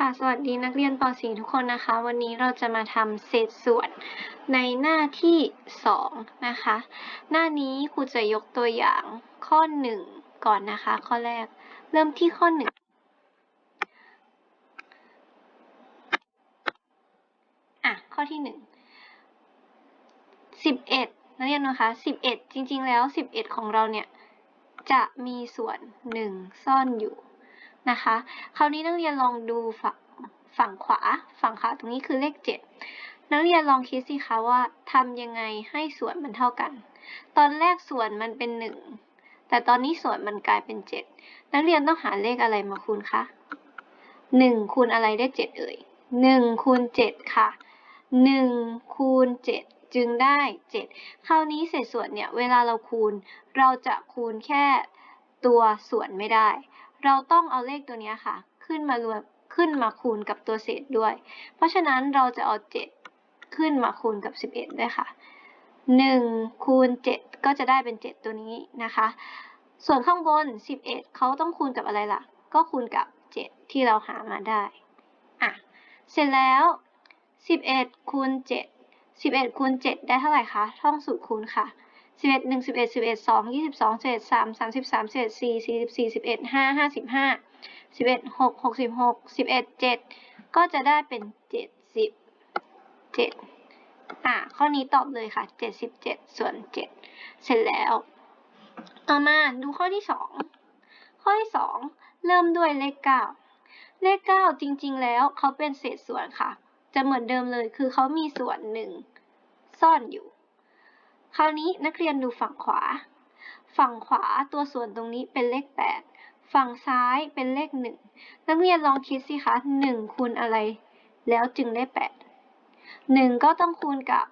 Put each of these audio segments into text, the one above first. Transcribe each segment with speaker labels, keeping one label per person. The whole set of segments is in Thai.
Speaker 1: ค่ะ สวัสดีนักเรียนป .4 ทุกคนนะคะ วันนี้เราจะมาทำเศษส่วนในหน้าที่ 2 นะคะ หน้านี้ครูจะยกตัวอย่างข้อ 1 ก่อนนะคะ ข้อแรก เริ่มที่ข้อ 1 อะ ข้อที่ 1 11 นักเรียนนะคะ 11 จริงๆแล้ว 11 ของเราเนี่ย จะมีส่วน 1 ซ่อนอยู่ นะคะ คราวนี้นักเรียนลองดูฝั่งฝั่งขวา ฝั่งขวาตรงนี้คือเลข 7 นักเรียนลองคิดสิคะว่าทำยังไงให้ส่วนมันเท่ากัน ตอนแรกส่วนมันเป็น 1 แต่ตอนนี้ส่วนมันกลายเป็น 7 นักเรียนต้องหาเลขอะไรมาคูณคะ1คูณอะไรได้ 7 เอ่ย1คูณ7ค่ะ1คูณ7 จึงได้ 7 คราวนี้เศษส่วนเนี่ยเวลาเราคูณ เราจะคูณแค่ตัวส่วนไม่ได้ เราต้องเอาเลขตัวนี้ค่ะ ขึ้นมารวมขึ้นมาคูณกับตัวเศษด้วย เพราะฉะนั้นเราจะเอา 7 ขึ้นมาคูณกับ 11 ด้วยค่ะ 1 คูณ 7 ก็จะได้เป็น 7 ตัวนี้นะคะ ส่วนข้างบน 11 เขาต้องคูณกับอะไรล่ะ ก็คูณกับ 7 ที่เราหามาได้อะเสร็จแล้ว 11 คูณ 7 11 คูณ 7 ได้เท่าไหร่คะ ท่องสูตรคูณค่ะ 11 1 11 11 2 22 11 3 33 11 4 44 11 5 55 11 6 66 11 7ก็จะได้เป็น77อะข้อนี้ตอบเลยค่ะ77ส่วน7เสร็จแล้ว ต่อมาดูข้อที่2ข้อที่2เริ่มด้วยเลข9เลข9จริง ๆ แล้วเขาเป็นเศษส่วนค่ะ จะเหมือนเดิมเลยคือเขามีส่วน1ซ่อนอยู่ คราวนี้นักเรียนดูฝั่งขวา ฝั่งขวาตัวส่วนตรงนี้เป็นเลข 8 ฝั่งซ้ายเป็นเลข 1 นักเรียนลองคิดสิคะ1คูณอะไร แล้วจึงได้ 8 1 ก็ต้องคูณกับ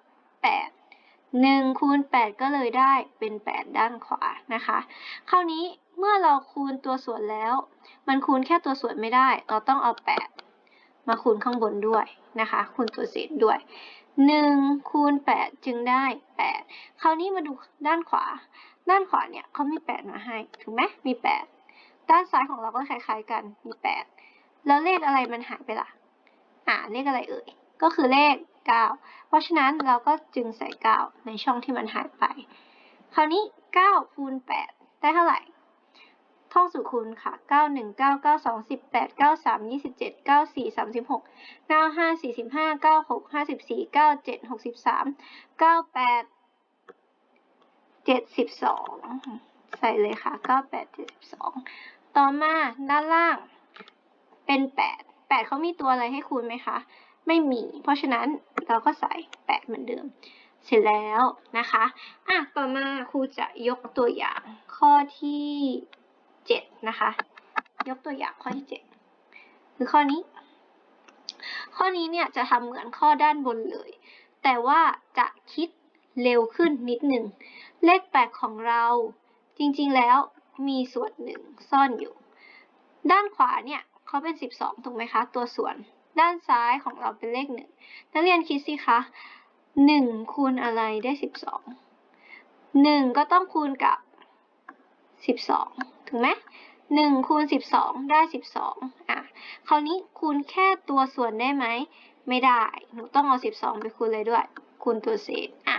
Speaker 1: 8 1คูณ8 ก็เลยได้เป็น 8 ด้านขวานะคะ คราวนี้เมื่อเราคูณตัวส่วนแล้ว มันคูณแค่ตัวส่วนไม่ได้ เราต้องเอา 8 มาคูณข้างบนด้วยนะคะ คูณตัวเศษด้วย 1คูณ8จึงได้8คราวนี้มาดูด้านขวา ด้านขวาเนี่ยเขามี8มาให้ถูกไหมมี8ด้านซ้ายของเราก็คล้ายๆกันมี8แล้วเลขอะไรมันหายไปล่ะอ่าเลขอะไรเอ่ยก็คือเลข9เพราะฉะนั้นเราก็จึงใส่9ในช่องที่มันหายไป คราวนี้9คูณ8ได้เท่าไหร่ องสูตรคูณค่ะ 9 1 9 9 2 18 9 3 27 9 4 36 9 5 45 9 6 54 9 7 63 9 8 72 ใส่เลยค่ะ 98 72 ต่อมาด้านล่างเป็น 8 8เขามีตัวอะไรให้คูณไหมคะ ไม่มี เพราะฉะนั้นเราก็ใส่ 8 เหมือนเดิมเสร็จแล้วนะคะ อะ ต่อมาครูจะยกตัวอย่างข้อที่ นะคะ ยกตัวอย่างข้อที่7คือข้อนี้ ข้อนี้เนี่ยจะทำเหมือนข้อด้านบนเลย แต่ว่าจะคิดเร็วขึ้นนิดหนึ่ง เลข8ของเราจริงๆแล้วมีส่วนหนึ่งซ่อนอยู่ ด้านขวาเนี่ยเขาเป็น 12 ถูกไหมคะ ตัวส่วน ด้านซ้ายของเราเป็นเลข1นักเรียนคิดสิคะ1คูณอะไรได้12 1ก็ต้องคูณกับ12ถูกไหม หนึ่งคูณสิบสองได้สิบสองอะคราวนี้คูณแค่ตัวส่วนได้ไหม ไม่ได้ หนูต้องเอาสิบสองไปคูณเลยด้วย คูณตัวเศษอะ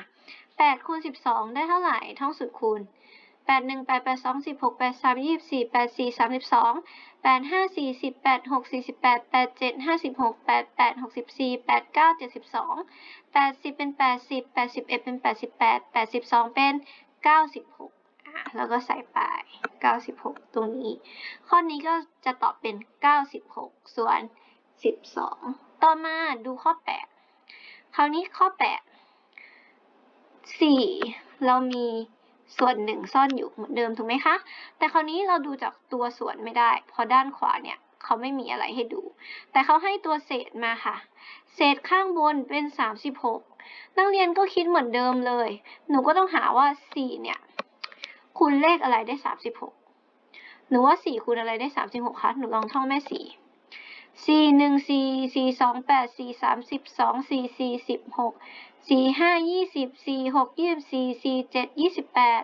Speaker 1: แปดคูณสิบสองได้เท่าไหร่ท่องสุดคูณแปดหนึ่งแปดแปดสองสิบหกแปดสามยี่สิบสี่แปดสี่สามสิบสองแปดห้าสี่สิบแปดหกสี่สิบแปดแปดเจ็ดห้าสิบหกแปดแปดหกสิบสี่แปดเก้าเจ็ดสิบสองแปดสิบเป็นแปดสิบแปดสิบเอ็ดเป็นแปดสิบแปดแปดสิบสองเป็นเก้าสิบหก 96อะแล้วก็ใส่ไป 96 ตรงนี้ ข้อนี้ก็จะตอบเป็น 96 ส่วน 12 ต่อมาดูข้อ 8 คราวนี้ข้อ 8 4 เรามีส่วนหนึ่งซ่อนอยู่เหมือนเดิมถูกไหมคะ แต่คราวนี้เราดูจากตัวส่วนไม่ได้ เพราะด้านขวาเนี่ยเขาไม่มีอะไรให้ดู แต่เขาให้ตัวเศษมาค่ะ เศษข้างบนเป็น 36 นักเรียนก็คิดเหมือนเดิมเลย หนูก็ต้องหาว่า 4 เนี่ย คูณเลขอะไรได้36หกหนูว่า4คูณอะไรได้36คะหนูลองท่องแม่4 4 1 4 4 2 8 4 3 12 4 4 16สี่ห้ายี่สิบสี่หกยี่สิบสี่สี่เจ็ดยี่สิบแปด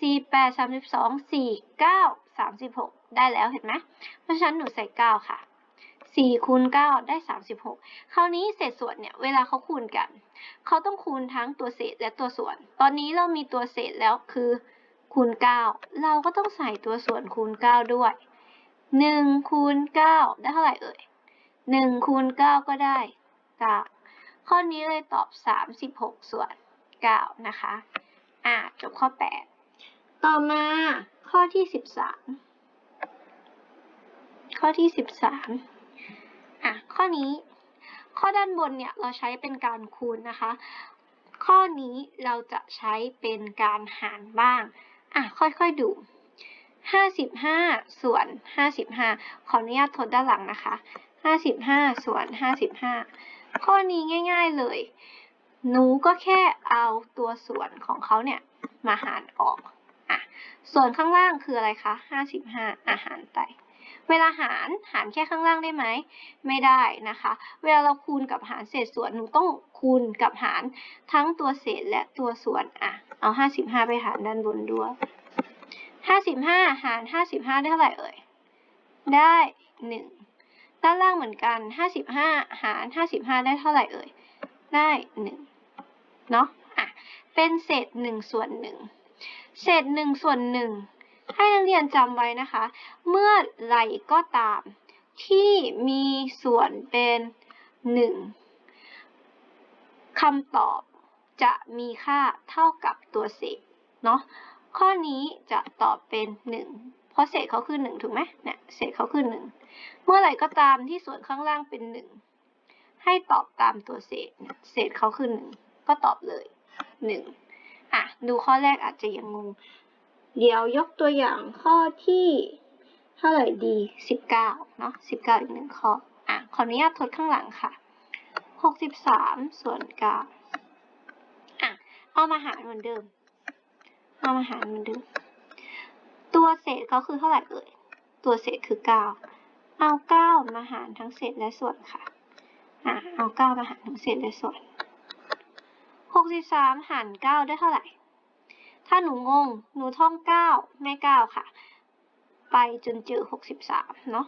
Speaker 1: สี่แปดสามสิบสองสี่เก้าสามสิบหกได้แล้วเห็นไหมเพราะฉะนั้นหนูใส่เก้าค่ะสี่คูณเก้าได้สามสิบหกคราวนี้เศษส่วนเนี่ยเวลาเขาคูณกัน เขาต้องคูณทั้งตัวเศษและตัวส่วน ตอนนี้เรามีตัวเศษแล้วคือ คูณเก้าเราก็ต้องใส่ตัวส่วนคูณเก้าด้วยหนึ่งคูณเก้าได้เท่าไหร่เอ่ยหนึ่งคูณเก้าก็ได้เก้าข้อนี้เลยตอบสามสิบหกส่วนเก้านะคะ อ่าจบข้อแปดต่อมาข้อที่สิบสามข้อที่สิบสามอะ ข้อนี้ ข้อด้านบนเนี่ยเราใช้เป็นการคูณนะคะข้อนี้เราจะใช้เป็นการหารบ้าง อะค่อยๆดู 55 ส่วน 55 ขออนุญาตทดด้านหลังนะคะ 55 ส่วน 55 ข้อนี้ง่ายๆเลย หนูก็แค่เอาตัวส่วนของเขาเนี่ย มาหารออกอะส่วนข้างล่างคืออะไรคะ 55 อาหารไป เวลาหารหารแค่ข้างล่างได้ไหม ไม่ได้นะคะ เวลาเราคูณกับหารเศษส่วนหนูต้องคูณกับหารทั้งตัวเศษและตัวส่วนอะเอา 55 ไปหารด้านบนด้วย 55 หาร 55 ได้เท่าไหร่เอ่ย ได้ 1 ด้านล่างเหมือนกัน 55 หาร 55 ได้เท่าไหร่เอ่ย ได้ 1 เนาะอะเป็นเศษ 1 ส่วน 1 เศษ 1 ส่วน 1 ให้นักเรียนจำไว้นะคะ เมื่อไหร่ก็ตาม ที่มีส่วนเป็น 1คำตอบจะมีค่าเท่ากับตัวเศษเนาะข้อนี้จะตอบเป็น 1 เพราะเศษเขาคือ 1 ถูกไหมเนี่ยเศษเขาคือ 1 เมื่อไหร่ก็ตามที่ส่วนข้างล่างเป็น 1 ให้ตอบตามตัวเศษเนี่ยเศษเขาคือ 1 ก็ตอบเลย 1 อะ ดูข้อแรกอาจจะยังงง เดี๋ยวยกตัวอย่างข้อที่เท่าไหร่ดี 19 เนาะ19 อีกหนึ่งข้อ อะ ขออนุญาตทดข้างหลังค่ะ 63 ส่วน 9 อะ เอามาหารเหมือนเดิม เอามาหารเหมือนเดิม ตัวเศษเขาคือเท่าไหร่เอ่ย ตัวเศษคือ 9 เอา 9 มาหารทั้งเศษและส่วนค่ะ อะ เอา 9 มาหารทั้งเศษและส่วน 63 หาร 9 ได้เท่าไหร่ ถ้าหนูงง หนูท่อง9ไม่9ค่ะ ไปจนเจอ63เนาะ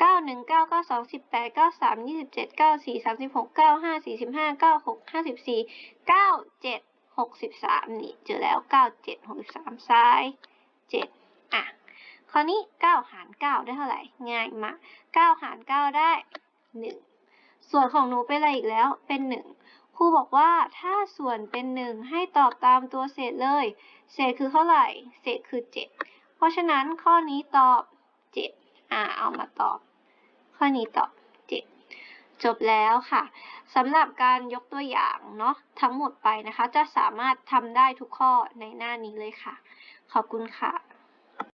Speaker 1: 9 1 9 9 2 18 9 3 27 9 4 36 9 5 45 9 6 54 9 7 63นี่เจอแล้ว9 7 63ซ้าย7อะ คราวนี้9หาร9ได้เท่าไหร่ ง่ายมาก9หาร9ได้1ส่วนของหนูเป็นอะไรอีกแล้ว เป็น1 รูบอกว่าถ้าส่วนเป็น 1 ให้ตอบตามตัวเศษเลย เศษคือเท่าไหร่ เศษคือ 7 เพราะฉะนั้นข้อนี้ตอบ 7 อ่าเอามาตอบ ข้อนี้ตอบ 7 จบแล้วค่ะสำหรับการยกตัวอย่างเนาะทั้งหมดไปนะคะ จะสามารถทำได้ทุกข้อในหน้านี้เลยค่ะ ขอบคุณค่ะ